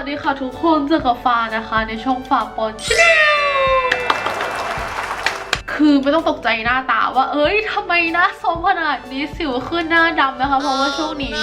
สวัสดีค่ะทุกคนเจอกับฟ้านะคะ ในช่องฟ้าปอนชแนล คือไม่ต้องตกใจหน้าตาว่า เอ้ยทำไมหน้าส้มขนาดนี้สิวขึ้นหน้าดำนะคะ เพราะว่าช่วงนี้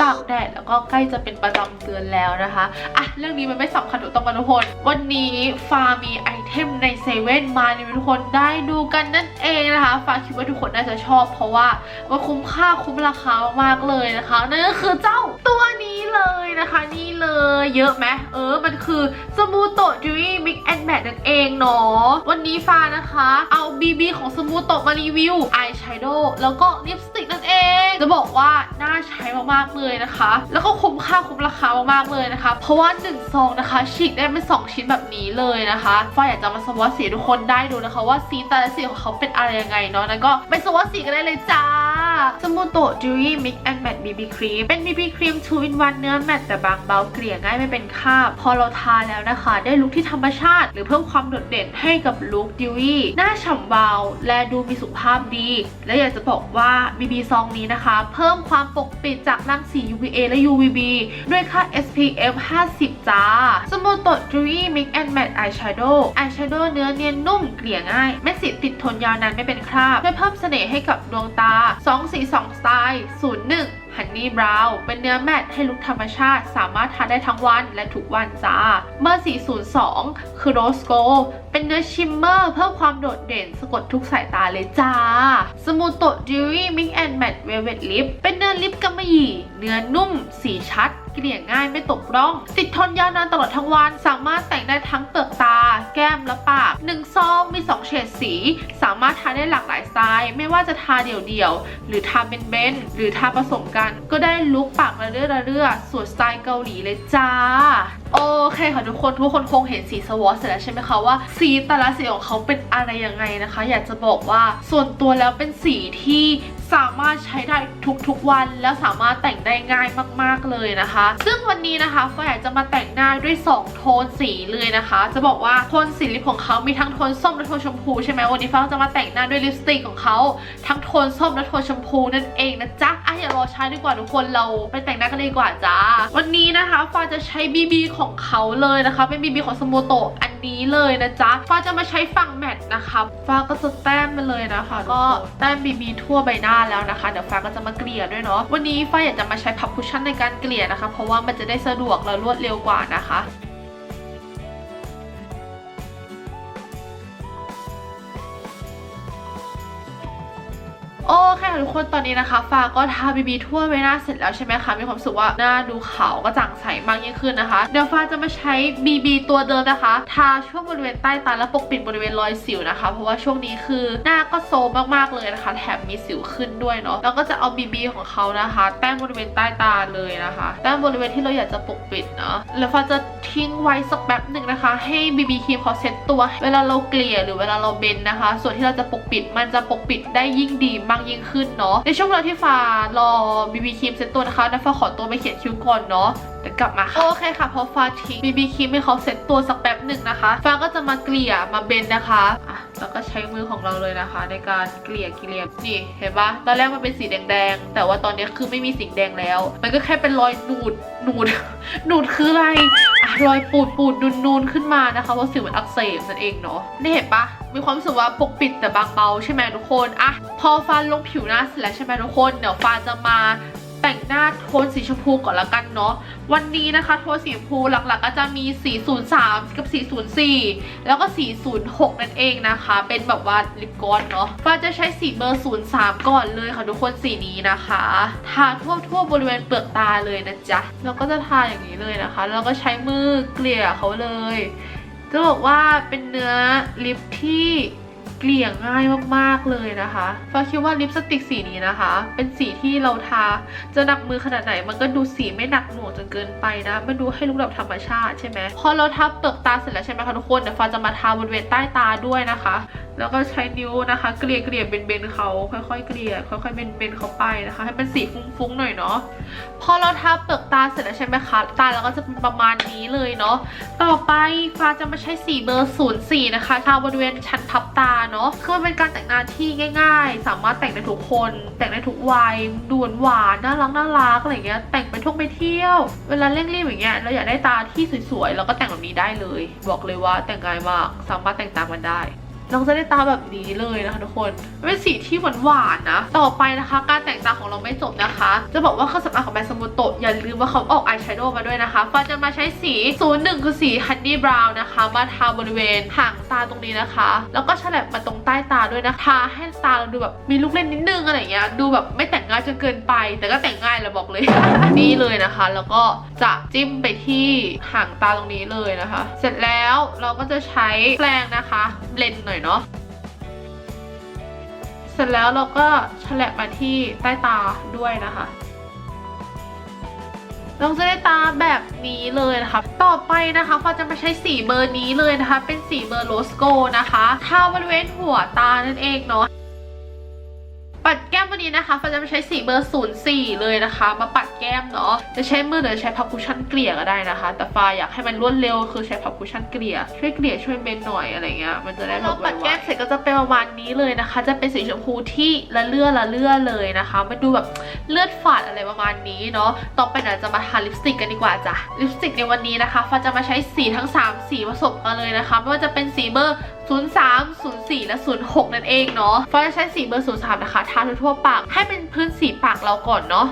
ตากแดดแล้วก็ใกล้จะเป็นประจำเดือนแล้วนะคะอะเรื่องนี้มันไม่สำคัญถูกต้องกันทุกคน วันนี้ฟ้ามีไอเทมในเซเว่นมาให้ทุกคนได้ดูกันนั่นเองนะคะฟ้าคิดว่าทุกคนน่าจะชอบ เพราะว่ามันคุ้มค่าคุ้มราคามากๆเลยนะคะนั่นก็คือเจ้าตัวนี้เลยนะคะนี่เลยเยอะไหมเออมันคือสมูโตะจูรี่มิกแอนด์แมทนั่นเองเนาะวันนี้ฟ้านะคะเอา BB ของสมูโตะมารีวิวอายแชโดว์แล้วก็ลิปสติกนั่นเอง จะบอกว่าน่าใช้มากๆเลยนะคะ แล้วก็คุ้มค่าคุ้มราคามากๆเลยนะคะ เพราะว่า1ซองนะคะฉีกได้เป็น2ชิ้นแบบนี้เลยนะคะฝ้าอยากจะมาสวอตสีทุกคนได้ดูนะคะ ว่าสีแต่ละสีของเขาเป็นอะไรยังไงเนาะนั้นก็ไปสวอตสีกันได้เลยจ้า สมูโตะจูรี่มิกแอนด์แมท BB ครีมเป็น BB ครีม2 in 1เนื้อแมตแต่บางเบาเกลี่ยง่ายไม่เป็นคราบ พอเราทาแล้วนะคะ ได้ลุคที่ธรรมชาติ หรือเพิ่มความโดดเด่นให้กับลุคดิวี่หน้าฉ่ำวาและดูมีสุขภาพดี และอยากจะบอกว่า BB ซองนี้นะคะ เพิ่มความปกปิดจากรังสี UVA และ UVB ด้วยค่า SPF 50 จ้า สมูโตะจูรี่มิกแอนด์แมทอายแชโดว์อายแชโดว์เนื้อเนียนนุ่มเกลี่ยง่ายเม็ดสีติดทนยาวนานไม่เป็นคราบช่วยเพิ่มเสน่ห์ให้กับดวงตา2สี2สไตล์ 01ฮันนี่บราวน์เป็นเนื้อแมทให้ลุคธรรมชาติ สามารถทาได้ทั้งวันและทุกวันจ้า เบอร์ 402 คือโรสโกเป็นเนื้อชิมเมอร์เพิ่มความโดดเด่นสะกดทุกสายตาเลยจ้า สมูโตะจิวี่มิกแอนด์แมทเวลเวตลิปเป็นเนื้อลิปกำมะหยี่ เนื้อนุ่ม สีชัด เกลี่ยง่ายไม่ตกร่อง ติดทนยาวนานตลอดทั้งวัน สามารถแต่งได้ทั้งเปลือกตา แก้มและปากหนึ่งซองมี 2 เฉดสี สามารถทาได้หลากหลายสไตล์ ไม่ว่าจะทาเดี่ยวๆ หรือทาเป็นเบนๆหรือทาผสมกัน ก็ได้ลุคปากระเรื่อระเรื่อสวยสไตล์เกาหลีเลยจ้า โอเคค่ะทุกคนทุกคนคงเห็นสีสวอตเสร็จแล้วใช่ไหมคะว่าสีแต่ละสีของเขาเป็นอะไรยังไงนะคะ อยากจะบอกว่าส่วนตัวแล้วเป็นสีที่ สามารถใช้ได้ทุกๆวัน แล้วสามารถแต่งได้ง่ายมากๆเลยนะคะ ซึ่งวันนี้นะคะฟ้าอยากจะมาแต่งหน้าด้วย 2 โทนสีเลยนะคะ จะบอกว่าโทนสีลิปของเขามีทั้งโทนส้มและโทนชมพูใช่ไหมวันนี้ฟ้าจะมาแต่งหน้าด้วยลิปสติกของเขาทั้งโทนส้มและโทนชมพูนั่นเองนะจ๊ะอะอย่ารอช้าดีกว่าทุกคนเราไปแต่งหน้ากันเลยดีกว่าจ้าวันนี้นะคะฟ้าจะใช้ BB ของเขาเลยนะคะ เป็น BB ของสมูโตะอัน นี้เลยนะจ๊ะฟ้าจะมาใช้ฝั่งแมทนะคะฟ้าก็จะแต้มไปเลยนะคะ ก็แต้มบีบีทั่วใบหน้าแล้วนะคะเดี๋ยวฟ้าก็จะมาเกลี่ยด้วยเนาะวันนี้ฟ้าอยากจะมาใช้พับคุชชั่นในการเกลี่ยนะคะ เพราะว่ามันจะได้สะดวกและรวดเร็วกว่านะคะ โอเคทุกคนตอนนี้นะคะฟ้าก็ทาบีบีทั่วใบหน้าเสร็จแล้วใช่ไหมคะมีความสึกว่าหน้าดูขาวกระจ่างใสมากยิ่งขึ้นนะคะ เดี๋ยวฟ้าจะมาใช้บีบีตัวเดิมนะคะ ทาช่วงบริเวณใต้ตาและปกปิดบริเวณรอยสิวนะคะ เพราะว่าช่วงนี้คือหน้าก็โซมมากๆเลยนะคะ แถมมีสิวขึ้นด้วยเนาะแล้วก็จะเอาบีบีของเขานะคะแต้มบริเวณใต้ตาเลยนะคะแต้มบริเวณที่เราอยากจะปกปิดเนาะแล้วฟ้าจะทิ้งไว้สักแป๊บหนึ่งนะคะ ให้บีบีครีมเขาเซ็ตตัว เวลาเราเกลี่ยหรือเวลาเราเบนนะคะ ส่วนที่เราจะปกปิดมันจะปกปิดได้ยิ่งดีมากยิ่งขึ้นเนาะในช่วงเวลาที่ฟ้ารอบีบีครีมเซ็ตตัวนะคะนะฟ้าขอตัวไปเขียนคิ้วก่อนเนาะเดี๋ยวกลับมาค่ะโอเคค่ะพอฟ้าทิ้งบีบีครีมให้เขาเซ็ตตัวสักแป๊บหนึ่งนะคะ ฟ้าก็จะมาเกลี่ยมาเบนนะคะอะแล้วก็ใช้มือของเราเลยนะคะ ในการเกลี่ยเกลี่ยนี่เห็นปะตอนแรกมันเป็นสีแดงๆแต่ว่าตอนนี้คือไม่มีสีแดงแล้ว มันก็แค่เป็นรอยหนูดหนูดหนูดคืออะไรอะ รอยปูดปูดนูนๆขึ้นมานะคะเพราะสิวมันอักเสบนั่นเองเนาะนี่เห็นปะมีความรู้สึกว่าปกปิดแต่บางเบาใช่ไหมทุกคนอะพอฟันลงผิวหน้าเสร็จแล้วใช่ไหมทุกคนเดี๋ยวฟันจะมา แต่งหน้าโทนสีชมพูก่อนละกันเนาะ วันนี้นะคะโทนสีชมพูหลักๆก็จะมี 403 กับ 404 แล้วก็ 406 นั่นเองนะคะ เป็นแบบว่าลิปกลอนเนาะฟ้าจะใช้สีเบอร์ 03 ก่อนเลยค่ะทุกคนสีนี้นะคะทาทั่วทั่วๆบริเวณเปลือกตาเลยนะจ๊ะ แล้วก็จะทาอย่างนี้เลยนะคะ แล้วก็ใช้มือเกลี่ยเขาเลย จะบอกว่าเป็นเนื้อลิปที่ เกลี่ยง่ายมากๆเลยนะคะฟ้าคิดว่าลิปสติกสีนี้นะคะ เป็นสีที่เราทาจะหนักมือขนาดไหน มันก็ดูสีไม่หนักหน่วงจนเกินไปนะมันดูให้ลุกแบบธรรมชาติใช่ไหมพอเราทาเปลือกตาเสร็จแล้วใช่ไหมคะทุกคนเดี๋ยวฟ้าจะมาทาบริเวณใต้ตาด้วยนะคะ แล้วก็ใช้นิ้วนะคะ เกลี่ยเกลี่ยเบนเบนเขาค่อยๆเกลี่ยค่อยๆเบนเบนเขาไปนะคะ ให้เป็นสีฟุ้งๆหน่อยเนาะพอเราทาเปลือกตาเสร็จแล้วใช่ไหมคะตาเราก็จะเป็นประมาณนี้เลยเนาะต่อไปฟ้าจะมาใช้สีเบอร์04นย์สี่นะคะทาบริเวณชั้นพับตาเนาะคือมันเป็นการแต่งหน้าที่ง่าย ๆ สามารถแต่งได้ทุกคน แต่งได้ทุกวัยดูหวานน่ารักน่ารักอะไรเงี้ยแต่งไปท่องไปเที่ยว เวลาเร่งรีบอย่างเงี้ยเราอยากได้ตาที่สวยๆเราก็แต่งแบบนี้ได้เลย บอกเลยว่าแต่งง่ายมากสามารถแต่งตามมันได้ เราก็จะได้ตาแบบนี้เลยนะคะทุกคนเป็นสีที่หวานหวานๆนะ ต่อไปนะคะ การแต่งตาของเราไม่จบนะคะ จะบอกว่าเครื่องสำอางของแบรนด์สมุโตะอย่าลืมว่าเขาออกอายแชโดว์มาด้วยนะคะฟ้าจะมาใช้สี 01 คือสีฮันนี่บราวน์นะคะ มาทาบริเวณห่างตาตรงนี้นะคะ แล้วก็ฉลับมาตรงใต้ตาด้วยนะคะทาให้ตาเราดูแบบมีลูกเล่นนิดนึงอะไรเงี้ยดูแบบไม่แต่งง่ายจนเกินไป แต่ก็แต่งง่ายเราบอกเลยนี่เลยนะคะ แล้วก็จะจิ้มไปที่ห่างตาตรงนี้เลยนะคะ เสร็จแล้วเราก็จะใช้แปรงนะคะเบลนหน่อยเนาะเสร็จแล้วเราก็ฉลับมาที่ใต้ตาด้วยนะคะเราจะได้ตาแบบนี้เลยนะคะ ต่อไปนะคะฟ้าจะมาใช้สีเบอร์นี้เลยนะคะ เป็นสีเบอร์โรสโกนะคะทาบริเวณหัวตานั่นเองเนาะปัด ก้มวันนี้นะคะฟ้าจะมาใช้สีเบอร์04 เลยนะคะ มาปัดแก้มเนาะจะใช้มือหรือใช้พับคุชชั่นเกลี่ยก็ได้นะคะ แต่ฟ้าอยากให้มันรวดเร็วคือใช้พับคุชชั่นเกลี่ยช่วยเกลี่ยช่วยเมนหน่อยอะไรเงี้ยมันจะได้แบบปัดแก้มเสร็จก็จะเป็นประมาณนี้เลยนะคะ จะเป็นสีชมพูที่ละเลื่อละเลื่อเลยนะคะมันดูแบบเลือดฝาดอะไรประมาณนี้เนาะต่อไปเดี๋ยวจะมาทาลิปสติกกันดีกว่าจ้ะลิปสติกในวันนี้นะคะฟ้าจะมาใช้สีทั้ง 3 สีผสมกันเลยนะคะไม่ว่าจะเป็นสีเบอร์ 03 04 และ 06 นั่นเองเนาะฟ้าจะใช้สีเบอร์ 03 นะคะทาทั่วๆปาก ให้เป็นพื้นสีปากเราก่อนเนาะ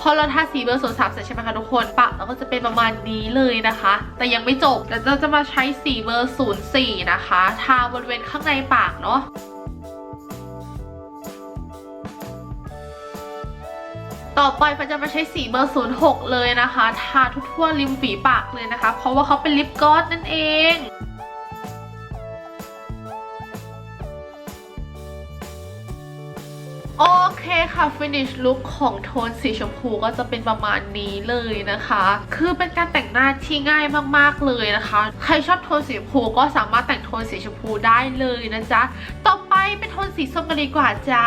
พอเราทาสีเบอร์03เสร็จใช่ไหมคะทุกคนปากเราก็จะเป็นประมาณนี้เลยนะคะ แต่ยังไม่จบเดี๋ยวเราจะมาใช้สีเบอร์04นย์สี่นะคะทาบริเวณข้างในปากเนาะต่อไปฟ้าจะมาใช้สีเบอร์ 06 เลยนะคะ ทาทั่วริมฝีปากเลยนะคะ เพราะว่าเขาเป็นลิปกลอสนั่นเอง ค่ะ finish look ของโทนสีชมพูก็จะเป็นประมาณนี้เลยนะคะ คือเป็นการแต่งหน้าที่ง่ายมากๆเลยนะคะ ใครชอบโทนสีชมพูก็สามารถแต่งโทนสีชมพูได้เลยนะจ๊ะ ต่อไปเป็นโทนสีส้มกันดีกว่าจ้า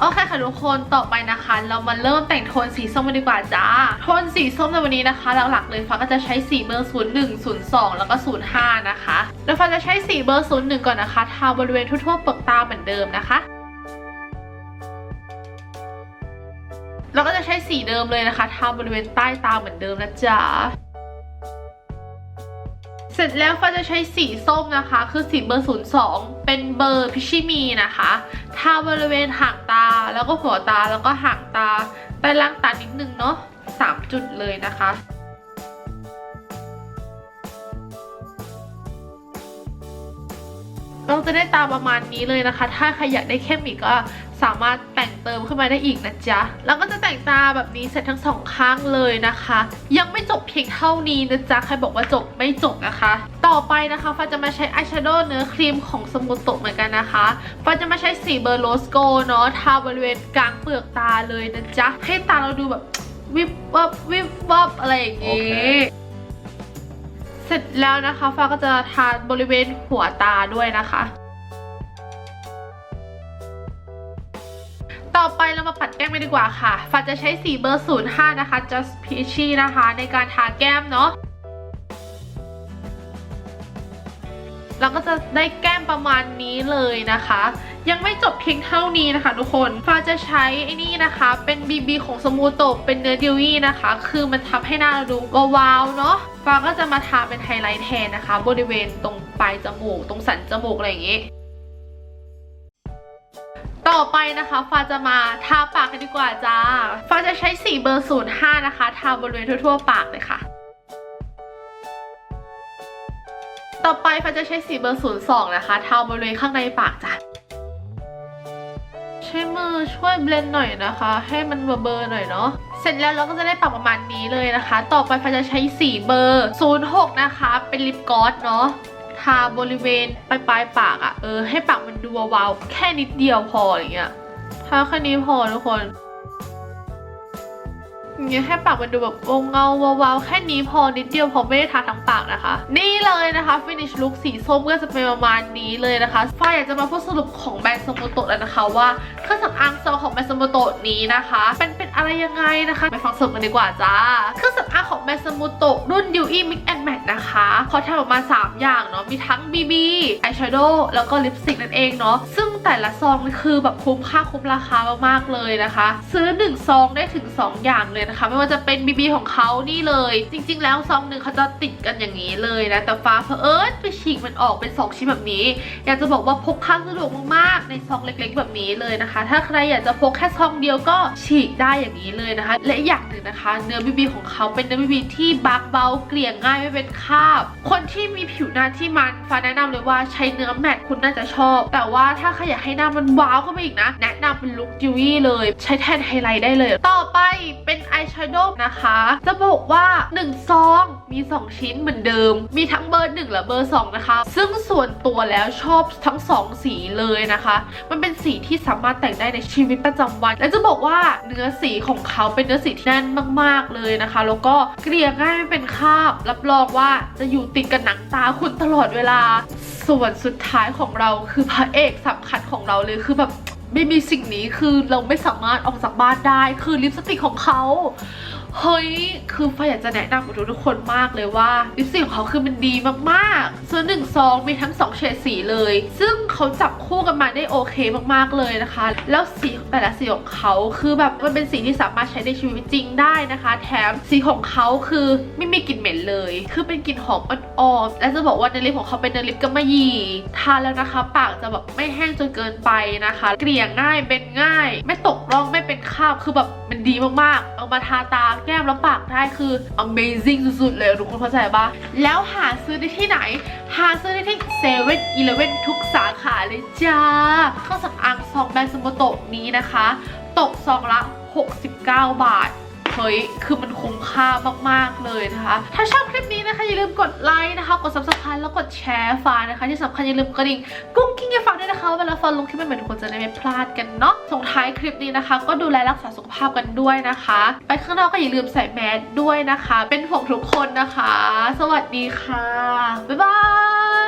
โอเคค่ะทุกคนต่อไปนะคะ เรามาเริ่มแต่งโทนสีส้มกันดีกว่าจ้า โทนสีส้มในวันนี้นะคะ หลักๆเลยฟ้าก็จะใช้สีเบอร์ 01 02 แล้วก็ 05 นะคะ แล้วฟ้าจะใช้สีเบอร์ 01 ก่อนนะคะ ทาบริเวณทั่วๆเปลือกตาเหมือนเดิมนะคะ เราก็จะใช้สีเดิมเลยนะคะทาบริเวณใต้ตาเหมือนเดิมนะจ๊ะเสร็จแล้วฟ้าจะใช้สีส้มนะคะ คือสีเบอร์ 02 เป็นเบอร์พิชิมีนะคะทาบริเวณห่างตาแล้วก็หัวตาแล้วก็ห่างตาใต้ล่างตานิดนึงเนาะ3 จุดเลยนะคะเราจะได้ตาประมาณนี้เลยนะคะ ถ้าใครอยากได้เข้มอีกก็ สามารถแต่งเติมขึ้นมาได้อีกนะจ๊ะ แล้วก็จะแต่งตาแบบนี้เสร็จทั้งสองข้างเลยนะคะ ยังไม่จบเพียงเท่านี้นะจ๊ะ ใครบอกว่าจบไม่จบนะคะ ต่อไปนะคะฟ้าจะมาใช้อายแชโดว์เนื้อครีมของสมุโตะเหมือนกันนะคะฟ้าจะมาใช้สีเบอร์โรสโกเนาะทาบริเวณกลางเปลือกตาเลยนะจ๊ะ ให้ตาเราดูแบบวิบวับวิบวับอะไรอย่างงี้โอเคเสร็จแล้วนะคะฟ้าก็จะทาบริเวณหัวตาด้วยนะคะ ต่อไปเรามาปัดแก้มกันดีกว่าค่ะฟ้าจะใช้สีเบอร์ 05 นะคะ just peachy นะคะ ในการทาแก้มเนาะเราก็จะได้แก้มประมาณนี้เลยนะคะ ยังไม่จบเพียงเท่านี้นะคะ ทุกคนฟ้าจะใช้ไอ้นี่นะคะ เป็น BB ของสมูโตเป็นเนื้อดิวี่นะคะ คือมันทำให้หน้าเราดูวาวๆเนาะฟ้าก็จะมาทาเป็นไฮไลท์แทนนะคะ บริเวณตรงปลายจมูก ตรงสันจมูกอะไรอย่างงี้ ต่อไปนะคะฟ้าจะมาทาปากกันดีกว่าจ้าฟ้าจะใช้สีเบอร์05นะคะทาบริเวณทั่วๆ ปากเลยค่ะ ต่อไปฟ้าจะใช้สีเบอร์02นะคะทาบริเวณข้างในปากจ้ะใช้มือช่วยเบลนด์หน่อยนะคะ ให้มันเบลอๆหน่อยเนาะเสร็จแล้วเราก็จะได้ปากประมาณนี้เลยนะคะ ต่อไปฟ้าจะใช้สีเบอร์06นะคะ เป็นลิปกลอสเนาะ ทาบริเวณปลายปลายปากอะ่ะเออให้ปากมันดูวาวๆแค่นิดเดียวพออย่างเงี้ยทาแค่นี้พอทุกคน อย่างเงี้ยให้ปากมันดูแบบเงาวาวๆแค่นี้พอนิดเดียวพอไม่ได้ทาทั้งปากนะคะ นี่เลยนะคะ finish look สีส้มก็จะเป็นประมาณนี้เลยนะคะฝ้ายอยากจะมาพูดสรุปของแบรนด์สมุโตะแล้วนะคะว่าเครื่องสำอางซองของแบรนด์สมุโตะนี้นะคะเป็นเป็นอะไรยังไงนะคะไปฟังสรุปกันดีกว่าจ้าเครื่องสำอางของแบรนด์สมุโตะรุ่น Dewy Mix and Matte นะคะเขาทำออกมา 3 อย่างเนาะมีทั้ง BB eyeshadow แล้วก็ลิปสติกนั่นเองเนาะซึ่งแต่ละซองคือแบบคุ้มค่าคุ้มราคามากๆเลยนะคะ ซื้อ 1 ซองได้ถึง 2 อย่างเลยนะคะ ไม่ว่าจะเป็น BB ของเขานี่เลย จริง ๆ แล้วซองหนึ่งเขาจะติดกันอย่างนี้เลยนะ แต่ฟ้าเผอิญไปฉีกมันออกเป็น 2 ชิ้นแบบนี้ อยากจะบอกว่าพกพางสะดวกมากๆในซองเล็ก ๆ แบบนี้เลยนะคะ ถ้าใครอยากจะพกแค่ซองเดียวก็ฉีกได้อย่างนี้เลยนะคะ และอย่างหนึ่งนะคะ เนื้อ BB ของเขาเป็นเนื้อ BB ที่บางเบาเกลี่ยง่ายไม่เป็นคราบ คนที่มีผิวหน้าที่มันฟ้าแนะนำเลยว่าใช้เนื้อแมตต์คุณน่าจะชอบ แต่ว่าถ้าใครอยากให้หน้ามันว้าวเข้าไปอีกนะ แนะนำเป็นลุคจิวี่เลย ใช้แทนไฮไลท์ได้เลย ต่อไปเป็นอายแชโดว์นะคะ จะบอกว่า 1 ซองมี 2 ชิ้นเหมือนเดิม มีทั้งเบอร์ 1 และเบอร์ 2 นะคะ ซึ่งส่วนตัวแล้วชอบทั้ง 2 สีเลยนะคะ มันเป็นสีที่สามารถแต่งได้ในชีวิตประจำวัน และจะบอกว่าเนื้อสีของเขาเป็นเนื้อสีที่แน่นมาก ๆเลยนะคะ แล้วก็เกลี่ยง่ายไม่เป็นคราบ รับรองว่าจะอยู่ติดกับหนังตาคุณตลอดเวลา ส่วนสุดท้ายของเราคือพระเอกสำคัญของเราเลยคือแบบ ไม่มีสิ่งนี้คือเราไม่สามารถออกจากบ้านได้ คือลิปสติกของเขา เฮ้ย คือฟ้าอยากจะแนะนำกับทุกๆคนมากเลยว่าลิปสติกของเขาคือมันดีมากๆซื้อหนึ่งซองมีทั้งสองเฉดสีเลย ซึ่งเขาจับคู่กันมาได้โอเคมากๆเลยนะคะ แล้วสีแต่ละสีของเขาคือแบบมันเป็นสีที่สามารถใช้ในชีวิตจริงได้นะคะ แถมสีของเขาคือไม่มีกลิ่นเหม็นเลย คือเป็นกลิ่นหอมอ่อนๆและจะบอกว่าเนื้อลิปของเขาเป็นเนื้อลิปกำมะหยี่ทาแล้วนะคะ ปากจะแบบไม่แห้งจนเกินไปนะคะ เกลี่ยง่ายเป็นง่าย ไม่ตกร่องไม่เป็นคราบคือแบบมันดีมากๆ เอามาทาตาแก้มแล้วปากได้คือ amazing สุดๆ เลยทุกคนเข้าใจปะแล้วหาซื้อได้ที่ไหน หาซื้อได้ที่เซเว่นอีเลเว่นทุกสาขาเลยจ้าเครื่องสำอางซองแบรนด์สมโตะนี้นะคะ ตกซองละ 69 บาท เฮ้ยคือมันคุ้มค่ามากๆเลยนะคะ ถ้าชอบคลิปนี้นะคะอย่าลืมกดไลค์นะคะ กด subscribe แล้วกดแชร์ฝานะคะ ที่สำคัญอย่าลืมกระดิ่งกุ้งกิ้งให้ฟังด้วยนะคะเวลาฟังลงคลิปใหม่ๆทุกคนจะได้ไม่พลาดกันเนาะส่งท้ายคลิปนี้นะคะ ก็ดูแลรักษาสุขภาพกันด้วยนะคะ ไปข้างนอกก็อย่าลืมใส่แมสด้วยนะคะ เป็นห่วงทุกคนนะคะ สวัสดีค่ะบ๊ายบาย